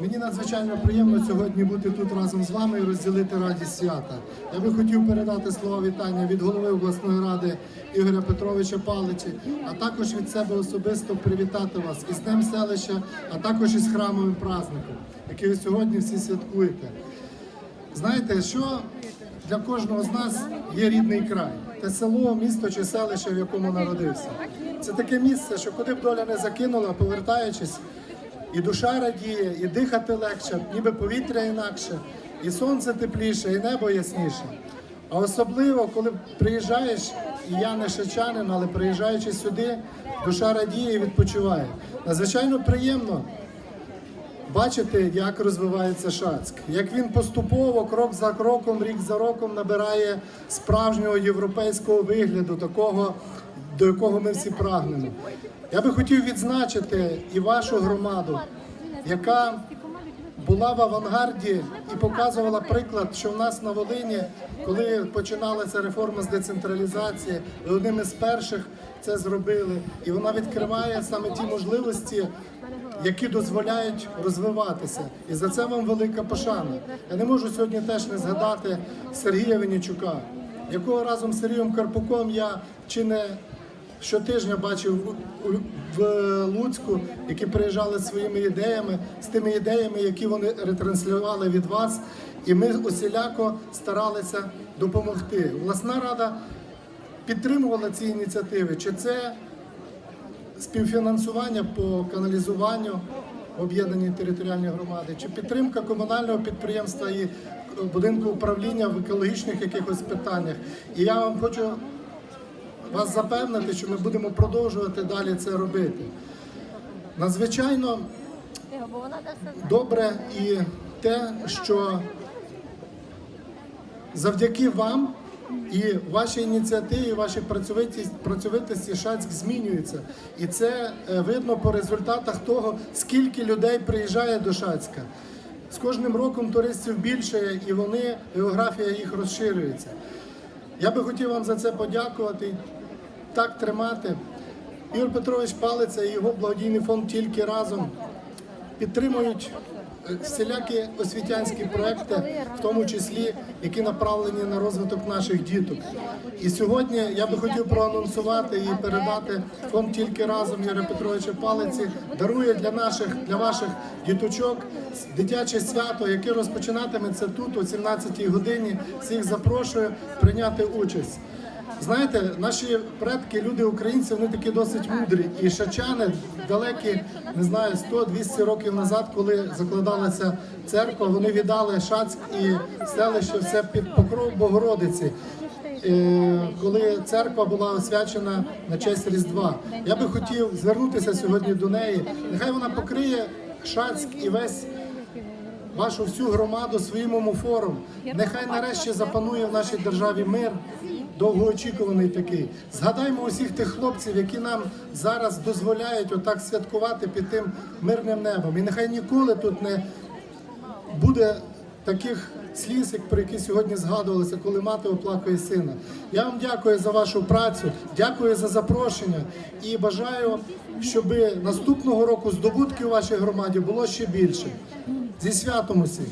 Мені надзвичайно приємно сьогодні бути тут разом з вами і розділити радість свята. Я би хотів передати слова вітання від голови обласної ради Ігоря Петровича Паличі, а також від себе особисто привітати вас із Днем селища, а також із храмовим праздником, який ви сьогодні всі святкуєте. Знаєте, що для кожного з нас є рідний край, те село, місто чи селище, в якому народився. Це таке місце, що куди б доля не закинула, повертаючись, і душа радіє, і дихати легше, ніби повітря інакше, і сонце тепліше, і небо ясніше. А особливо, коли приїжджаєш, і я не шечанин, але приїжджаючи сюди, душа радіє і відпочиває. Надзвичайно приємно бачити, як розвивається Шацьк, як він поступово, крок за кроком, рік за роком набирає справжнього європейського вигляду, такого, до якого ми всі прагнемо. Я би хотів відзначити і вашу громаду, яка була в авангарді і показувала приклад, що в нас на Волині, коли починалася реформа з децентралізації, ви одним із перших це зробили, і вона відкриває саме ті можливості, які дозволяють розвиватися. І за це вам велика пошана. Я не можу сьогодні теж не згадати Сергія Венічука, якого разом з Сергієм Карпуком я чи не щотижня бачив в Луцьку, які приїжджали своїми ідеями, з тими ідеями, які вони ретранслювали від вас. І ми усіляко старалися допомогти. Власна рада підтримувала ці ініціативи. Чи це співфінансування по каналізуванню об'єднані територіальні громади, чи підтримка комунального підприємства і будинку управління в екологічних якихось питаннях. І я вам хочу вас запевнити, що ми будемо продовжувати далі це робити. Надзвичайно добре і те, що завдяки вам і вашій ініціативі, вашій працьовитості, працьовитості Шацьк змінюється. І це е, видно по результатах того, скільки людей приїжджає до Шацька. З кожним роком туристів більше, і вони, географія їх розширюється. Я би хотів вам за це подякувати, так тримати. Ігор Петрович Палиця і його благодійний фонд тільки разом підтримують всілякі освітянські проекти, в тому числі які направлені на розвиток наших діток. І сьогодні я би хотів проанонсувати і передати фонд тільки разом Ігоря Петровича Палиці дарує для наших для ваших діточок дитяче свято, яке розпочинатиметься тут о 17-й годині. Всіх запрошую прийняти участь. Знаєте, наші предки, люди українці, вони такі досить мудрі. І шачани далекі, не знаю, 100-200 років назад, коли закладалася церква, вони віддали Шацьк і селище все під покров Богородиці. Е, Коли церква була освячена на честь Різдва, я би хотів звернутися сьогодні до неї. Нехай вона покриє Шацьк і весь вашу всю громаду своїм омофором. Нехай нарешті запанує в нашій державі мир, довгоочікуваний такий. Згадаймо усіх тих хлопців, які нам зараз дозволяють отак святкувати під тим мирним небом. І нехай ніколи тут не буде таких сліз, як про які сьогодні згадувалися, коли мати оплакує сина. Я вам дякую за вашу працю, дякую за запрошення і бажаю, щоб наступного року здобутків у вашій громаді було ще більше. Зі святом усіх!